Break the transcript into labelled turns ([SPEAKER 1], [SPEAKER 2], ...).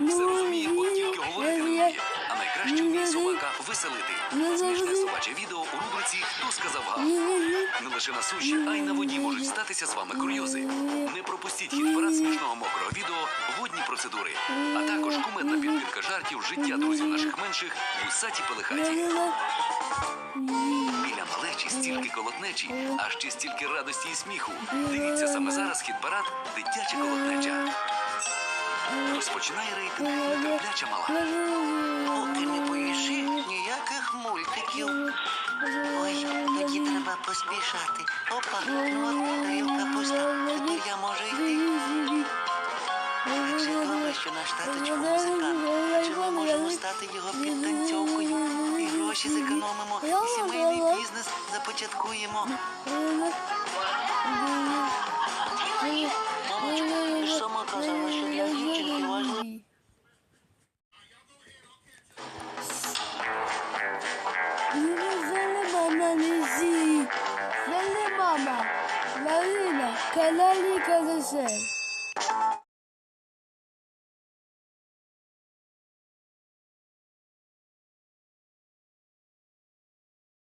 [SPEAKER 1] Все розуміє, от тільки говорити не вміє. А найкраще вміє собака веселити. Смішне собаче відео у рубриці Хто сказав гав? Не лише на суші, а й на воді можуть статися з вами курйози. Не пропустіть хіт парад смішного мокрого відео, водні процедури, а також кумедна підбірка жартів, життя друзів наших менших, вусаті пелехаті. Біля малечі стільки колотнечі, а ще стільки радості і сміху. Дивіться саме зараз хіт парад дитяча колотнеча. Розпочинає рейтинг нетерпляча мала.
[SPEAKER 2] Поки не поїши ніяких мультиків. Ой, тоді треба поспішати. Опа, ну от тарілка пуста. Тепер я можу йти. Як же добре, що наш таточко музикант. Адже ми можемо стати його підтанцьовкою. І гроші зекономимо, і сімейний бізнес започаткуємо. Мамочка,
[SPEAKER 3] Kalali kalırsın.